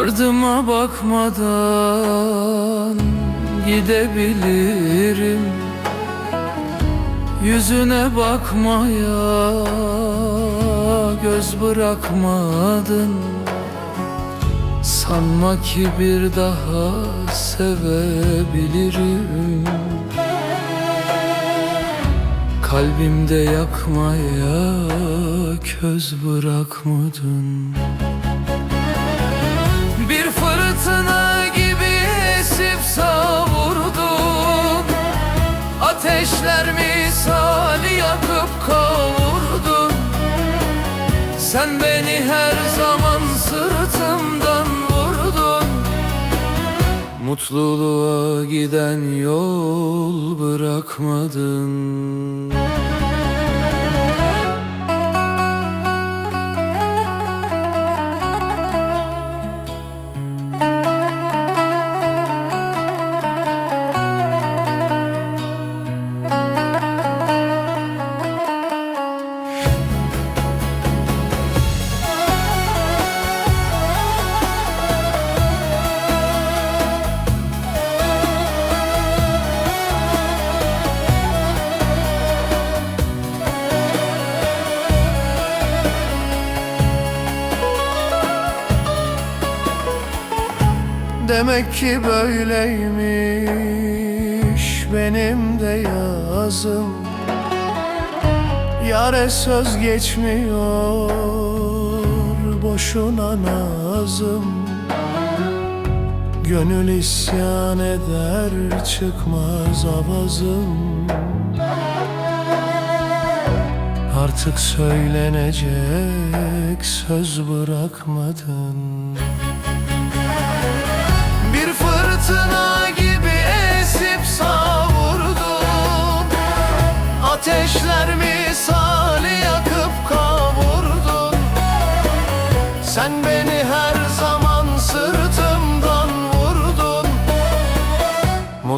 Ardıma bakmadan gidebilirim. Yüzüne bakmaya göz bırakmadın. Sanma ki bir daha sevebilirim. Kalbimde yakmaya köz bırakmadın fırtına gibi esip savurdun Ateşler misali yakıp kavurdun Sen beni her zaman sırtımdan vurdun. Mutluluğa giden yol bırakmadın Demek ki böyleymiş benim de yazım. Yare söz geçmiyor boşuna nazım. Gönül isyan eder çıkmaz avazım. Artık söylenecek söz bırakmadın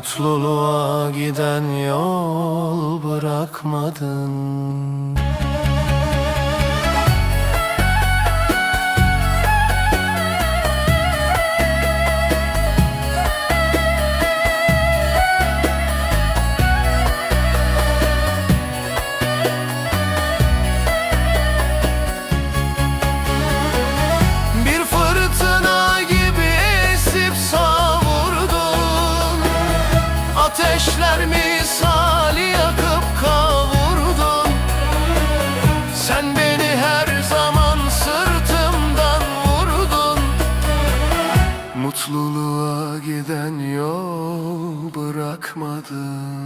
Mutluluğa giden yol bırakmadın ateşler misali yakıp kavurdun. Sen beni her zaman sırtımdan vurdun. Mutluluğa giden yol bırakmadın.